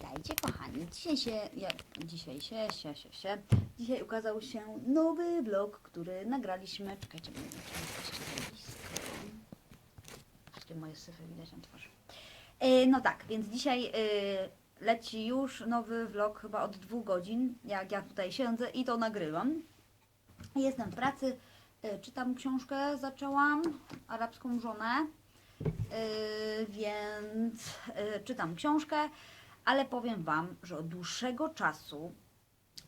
Witajcie kochani. Dzisiaj się, ja, dzisiaj się, się, się, się. Dzisiaj ukazał się nowy vlog, który nagraliśmy. Czekajcie, bo nie wiem, moje syfy widać na twarzy. E, no tak, więc dzisiaj e, leci już nowy vlog chyba od dwóch godzin, jak ja tutaj siedzę i to nagrywam. Jestem w pracy, e, czytam książkę, zaczęłam, arabską żonę. Więc czytam książkę, ale powiem Wam, że od dłuższego czasu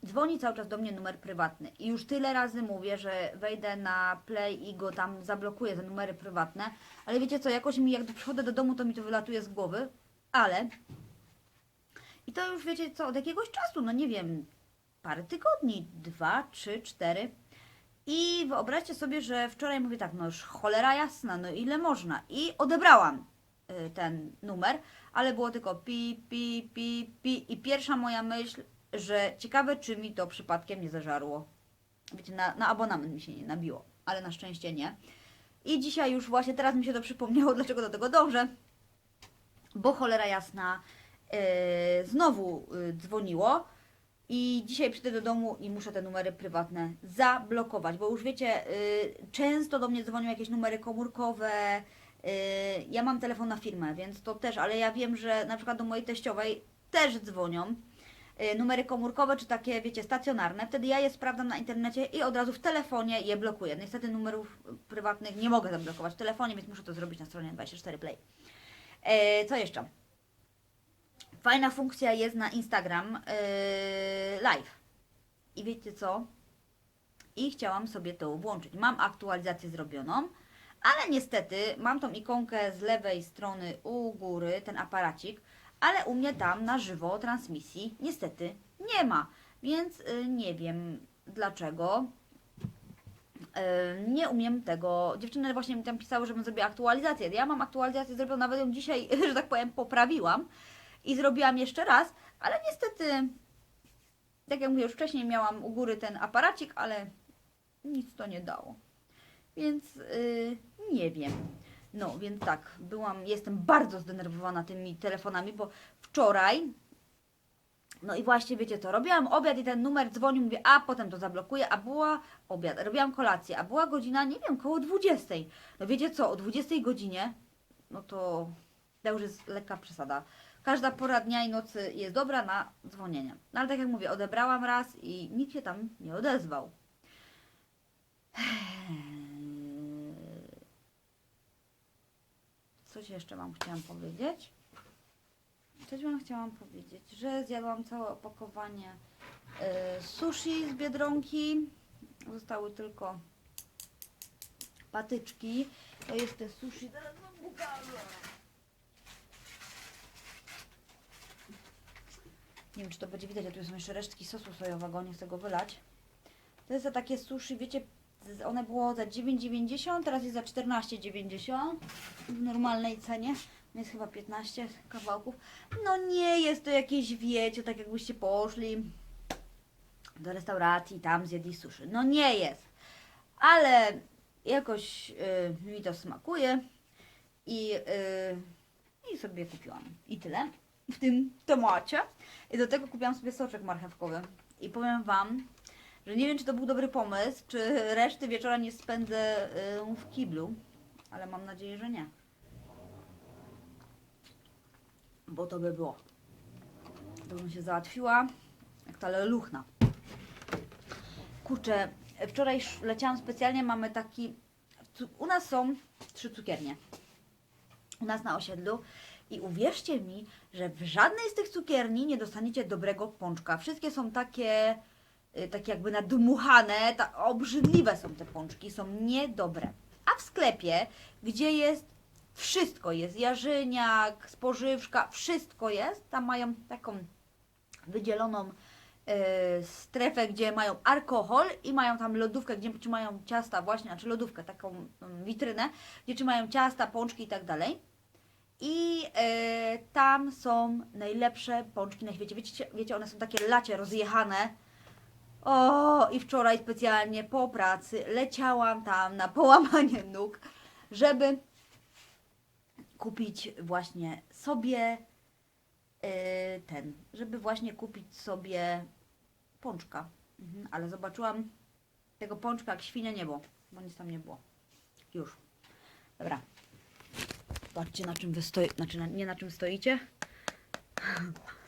dzwoni cały czas do mnie numer prywatny. I już tyle razy mówię, że wejdę na play i go tam zablokuję, te numery prywatne, ale wiecie co, jakoś mi jak przychodzę do domu, to mi to wylatuje z głowy, ale i to już wiecie co, od jakiegoś czasu, no nie wiem, parę tygodni, dwa, trzy, cztery, i wyobraźcie sobie, że wczoraj mówię tak, no już cholera jasna, no ile można. I odebrałam ten numer, ale było tylko pi, pi, pi, pi. I pierwsza moja myśl, że ciekawe, czy mi to przypadkiem nie zażarło. Wiecie, na, na abonament mi się nie nabiło, ale na szczęście nie. I dzisiaj już właśnie teraz mi się to przypomniało, dlaczego do tego dążę. Bo cholera jasna y, znowu y, dzwoniło. I dzisiaj przyjdę do domu i muszę te numery prywatne zablokować, bo już wiecie, y, często do mnie dzwonią jakieś numery komórkowe. Y, ja mam telefon na firmę, więc to też, ale ja wiem, że na przykład do mojej teściowej też dzwonią. y, numery komórkowe czy takie, wiecie, stacjonarne. Wtedy ja je sprawdzam na internecie i od razu w telefonie je blokuję. Niestety numerów prywatnych nie mogę zablokować w telefonie, więc muszę to zrobić na stronie 24 Play. E, co jeszcze? Fajna funkcja jest na Instagram yy, Live. I wiecie co? I chciałam sobie to włączyć. Mam aktualizację zrobioną, ale niestety mam tą ikonkę z lewej strony u góry, ten aparacik, ale u mnie tam na żywo transmisji niestety nie ma. Więc y, nie wiem dlaczego. Y, nie umiem tego. Dziewczyny właśnie mi tam pisały, żebym zrobiła aktualizację. Ja mam aktualizację zrobioną, nawet ją dzisiaj, że tak powiem, poprawiłam i zrobiłam jeszcze raz, ale niestety, tak jak mówię, już wcześniej miałam u góry ten aparacik, ale nic to nie dało. Więc yy, nie wiem. No, więc tak, byłam, jestem bardzo zdenerwowana tymi telefonami, bo wczoraj, no i właśnie wiecie co, robiłam obiad i ten numer dzwonił, mówię, a potem to zablokuję, a była obiad, robiłam kolację, a była godzina, nie wiem, koło 20. No wiecie co, o 20 godzinie, no to to już jest lekka przesada. Każda pora dnia i nocy jest dobra na dzwonienie. No ale tak jak mówię, odebrałam raz i nikt się tam nie odezwał. Coś jeszcze Wam chciałam powiedzieć. Coś Wam chciałam powiedzieć, że zjadłam całe opakowanie y, sushi z Biedronki. Zostały tylko patyczki. To jest te sushi. Teraz Wam pokażę. Nie wiem, czy to będzie widać, a tu są jeszcze resztki sosu sojowego, nie chcę go wylać. To jest takie sushi, wiecie, one było za 9,90, teraz jest za 14,90 w normalnej cenie. Jest chyba 15 kawałków. No nie jest to jakieś, wiecie, tak jakbyście poszli do restauracji tam zjedli sushi. No nie jest. Ale jakoś y, mi to smakuje i, y, i sobie kupiłam. I tyle w tym temacie. I do tego kupiłam sobie soczek marchewkowy. I powiem Wam, że nie wiem, czy to był dobry pomysł, czy reszty wieczora nie spędzę y, w kiblu, ale mam nadzieję, że nie. Bo to by było. To bym się załatwiła jak ta leluchna. Kurczę, wczoraj leciałam specjalnie, mamy taki... U nas są trzy cukiernie. U nas na osiedlu. I uwierzcie mi, że w żadnej z tych cukierni nie dostaniecie dobrego pączka. Wszystkie są takie, y, takie jakby nadmuchane, ta, obrzydliwe są te pączki, są niedobre. A w sklepie, gdzie jest wszystko, jest jarzyniak, spożywka, wszystko jest, tam mają taką wydzieloną y, strefę, gdzie mają alkohol i mają tam lodówkę, gdzie trzymają ciasta właśnie, znaczy lodówkę, taką witrynę, gdzie trzymają ciasta, pączki i tak dalej. I e, tam są najlepsze pączki na świecie. Wiecie, wiecie, one są takie lacie rozjechane. O, i wczoraj specjalnie po pracy leciałam tam na połamanie nóg, żeby kupić właśnie sobie y, ten, żeby właśnie kupić sobie pączka. Mhm, ale zobaczyłam tego pączka jak świnia nie było, bo nic tam nie było. Już. Dobra. Patrzcie na czym wy stoi, znaczy na, nie na czym stoicie.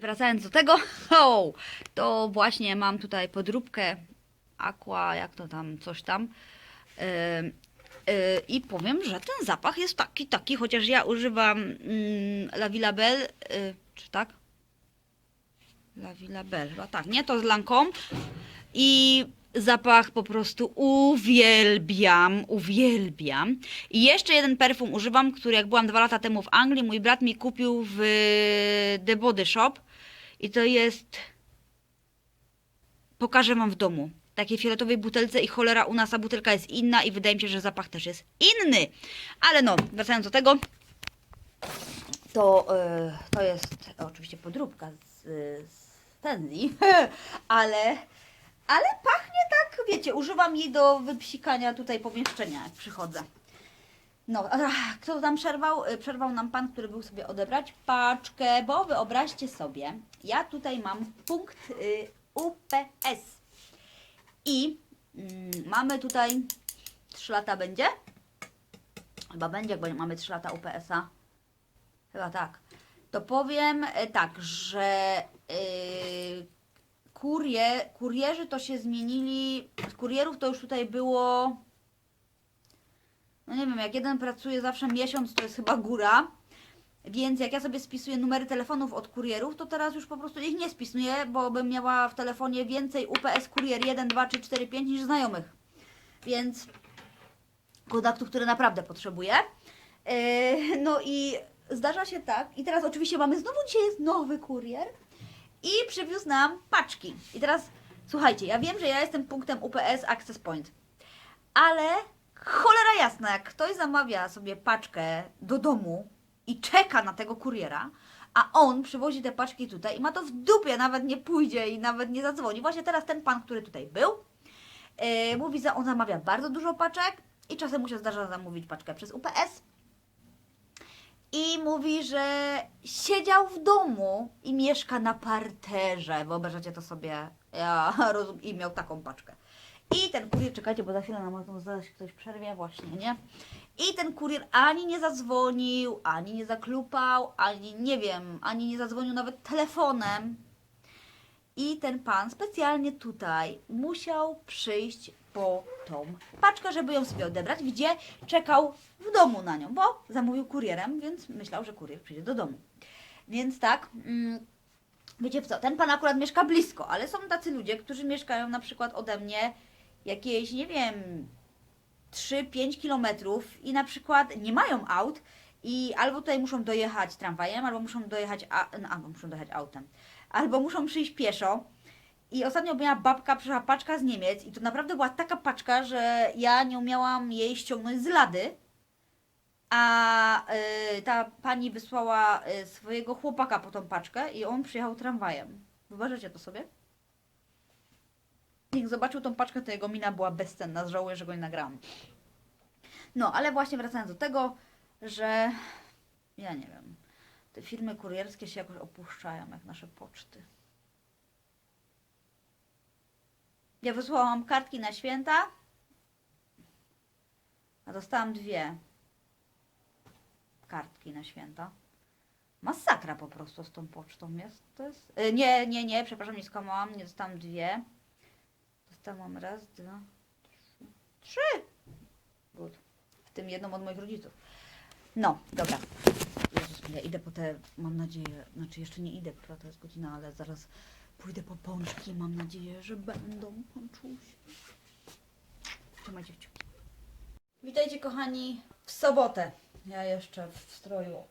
Wracając do tego, ho, to właśnie mam tutaj podróbkę Aqua, jak to tam, coś tam. Ym, y, I powiem, że ten zapach jest taki, taki, chociaż ja używam mm, La Villa Belle, y, czy tak? La Villa Belle, chyba tak, nie? To z Lancome. I zapach po prostu uwielbiam, uwielbiam. I jeszcze jeden perfum używam, który jak byłam dwa lata temu w Anglii, mój brat mi kupił w The Body Shop. I to jest... Pokażę wam w domu. Takiej fioletowej butelce i cholera u nas ta butelka jest inna i wydaje mi się, że zapach też jest inny. Ale no, wracając do tego, to, yy, to jest oczywiście podróbka z, z ale, ale pachnie tak, wiecie, używam jej do wypsikania tutaj pomieszczenia, jak przychodzę. No, ach, kto tam przerwał? Y, Przerwał nam pan, który był sobie odebrać paczkę, bo wyobraźcie sobie, ja tutaj mam punkt y, UPS i mm, mamy tutaj 3 lata będzie? Chyba będzie, jak mamy 3 lata UPS-a. Chyba tak. To powiem e, tak, że kurie, kurierzy to się zmienili. Kurierów to już tutaj było. No nie wiem, jak jeden pracuje zawsze miesiąc, to jest chyba góra. Więc jak ja sobie spisuję numery telefonów od kurierów, to teraz już po prostu ich nie spisuję, bo bym miała w telefonie więcej UPS kurier 1, 2, 3, 4, 5 niż znajomych. Więc kontaktów, które naprawdę potrzebuję. Yy, no i zdarza się tak, i teraz oczywiście mamy, znowu dzisiaj jest nowy kurier i przywiózł nam paczki. I teraz słuchajcie, ja wiem, że ja jestem punktem UPS Access Point, ale cholera jasna, jak ktoś zamawia sobie paczkę do domu i czeka na tego kuriera, a on przywozi te paczki tutaj i ma to w dupie, nawet nie pójdzie i nawet nie zadzwoni. Właśnie teraz ten pan, który tutaj był, yy, mówi, że on zamawia bardzo dużo paczek i czasem mu się zdarza zamówić paczkę przez UPS. I mówi, że siedział w domu i mieszka na parterze. Wyobrażacie to sobie? Ja i miał taką paczkę. I ten kurier, czekajcie, bo za chwilę nam zaraz się ktoś przerwie, właśnie, nie? I ten kurier ani nie zadzwonił, ani nie zaklupał, ani nie wiem, ani nie zadzwonił nawet telefonem. I ten pan specjalnie tutaj musiał przyjść po tą paczkę, żeby ją sobie odebrać, gdzie czekał w domu na nią, bo zamówił kurierem, więc myślał, że kurier przyjdzie do domu. Więc tak, mm, wiecie co, ten pan akurat mieszka blisko, ale są tacy ludzie, którzy mieszkają na przykład ode mnie jakieś, nie wiem, 3-5 kilometrów i na przykład nie mają aut i albo tutaj muszą dojechać tramwajem, albo muszą dojechać, a, no, albo muszą dojechać autem, albo muszą przyjść pieszo. I ostatnio miała babka, przyszła paczka z Niemiec i to naprawdę była taka paczka, że ja nie umiałam jej ściągnąć z lady. A y, ta pani wysłała y, swojego chłopaka po tą paczkę i on przyjechał tramwajem. Wyobraźcie to sobie? Jak zobaczył tą paczkę, to jego mina była bezcenna. Żałuję, że go nie nagrałam. No, ale właśnie wracając do tego, że ja nie wiem, te firmy kurierskie się jakoś opuszczają, jak nasze poczty. Ja wysłałam kartki na święta, a dostałam dwie kartki na święta. Masakra po prostu z tą pocztą jest. Jest... y, Nie, nie, nie, przepraszam, nie skłamałam, nie dostałam dwie. Dostałam raz, dwa, trzy. Good. W tym jedną od moich rodziców. No, dobra. Jezus, ja idę po te, mam nadzieję, znaczy jeszcze nie idę, która to jest godzina, ale zaraz pójdę po pączki. Mam nadzieję, że będą pączusi. Trzymajcie kciuki. Witajcie kochani w sobotę. Ja jeszcze w stroju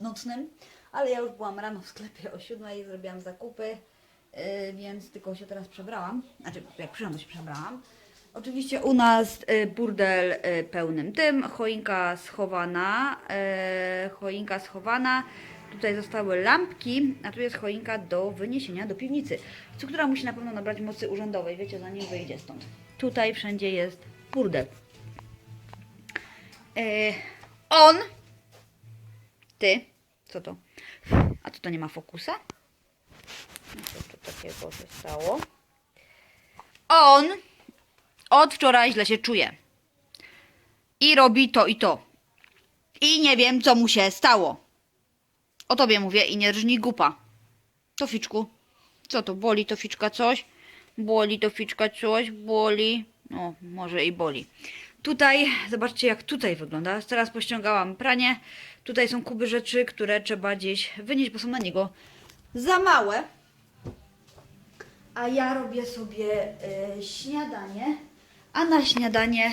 nocnym, ale ja już byłam rano w sklepie o 7 i zrobiłam zakupy, yy, więc tylko się teraz przebrałam. Znaczy, jak przyszłam, to się przebrałam. Oczywiście u nas y, burdel y, pełnym tym, choinka schowana, y, choinka schowana. Tutaj zostały lampki, a tu jest choinka do wyniesienia do piwnicy, co która musi na pewno nabrać mocy urzędowej, wiecie, zanim wyjdzie stąd. Tutaj wszędzie jest burdel. On. Ty. Co to? A to to nie ma fokusa? Takiego się stało? On od wczoraj źle się czuje. I robi to i to. I nie wiem, co mu się stało. O tobie mówię i nie rżnij gupa. To ficzku. Co to, boli to ficzka coś? Boli to ficzka coś? Boli. No, może i boli. Tutaj, zobaczcie jak tutaj wygląda. Teraz pościągałam pranie. Tutaj są kuby rzeczy, które trzeba gdzieś wynieść, bo są na niego za małe. A ja robię sobie e, śniadanie. A na śniadanie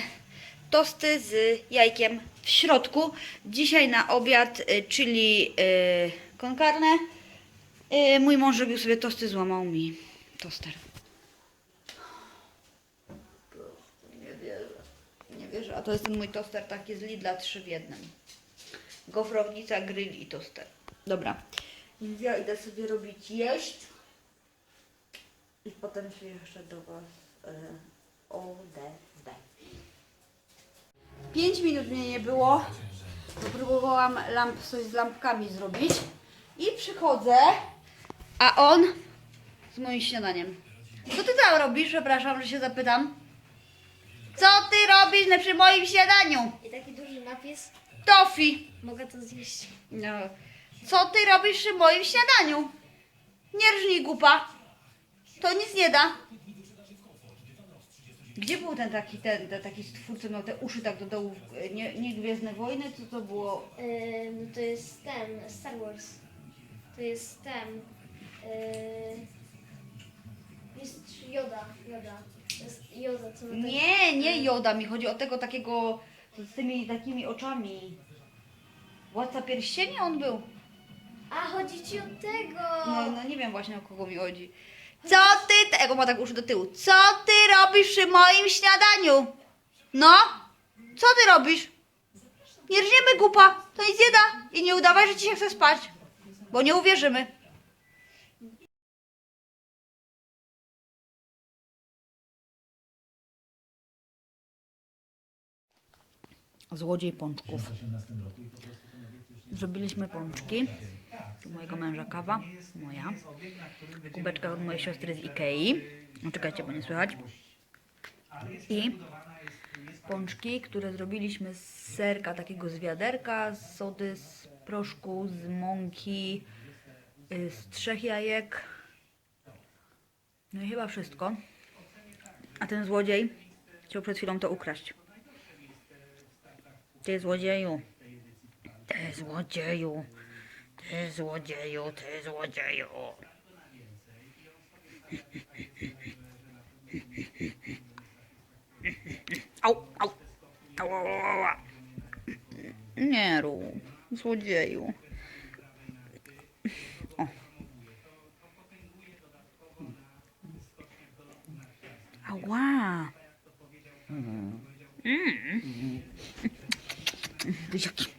tosty z jajkiem w środku. Dzisiaj na obiad, e, czyli e, con carne. E, mój mąż robił sobie tosty, złamał mi toster. Nie wierzę. Nie wierzę. A to jest ten mój toster taki z Lidla 3 w jednym. Gofrownica, grill i toster. Dobra. Więc ja idę sobie robić jeść. Potem się jeszcze do Was e, odezwę. 5 minut mnie nie było. To próbowałam lamp, coś z lampkami zrobić. I przychodzę, a on z moim śniadaniem. Co ty tam robisz? Przepraszam, że się zapytam. Co ty robisz przy moim śniadaniu? I taki duży napis. Tofi. Mogę to zjeść. No. Co ty robisz przy moim śniadaniu? Nie rżnij gupa. To nic nie da. Gdzie był ten taki, ten, ten taki stwór, co miał te uszy tak do dołu? Nie, nie Gwiezdne Wojny, co to było? Ym, to jest ten, Star Wars. To jest ten. Yy, jest Joda. Joda. To jest Joda, co ma tak- Nie, nie Joda, mi chodzi o tego takiego z tymi takimi oczami. Władca Pierścieni on był. A chodzi ci o tego! No, no nie wiem właśnie o kogo mi chodzi. Co ty, tego ma tak uszy do tyłu. Co ty robisz przy moim śniadaniu? No? Co ty robisz? Nie rżniemy gupa, to nic nie da. I nie udawaj, że ci się chce spać, bo nie uwierzymy. Złodziej pączków. Zrobiliśmy pączki. Mojego męża kawa, moja. Kubeczka od mojej siostry z Ikei. No, Czekajcie, bo nie słychać. I pączki, które zrobiliśmy z serka, takiego z wiaderka, z sody, z proszku, z mąki, y, z trzech jajek. No i chyba wszystko. A ten złodziej chciał przed chwilą to ukraść. Ty złodzieju. Ty złodzieju. Ty złodzieju, ty złodzieju. Au, au. Au, au, au. Nie rób, złodzieju. O. Ała. Mm. Wyziaki.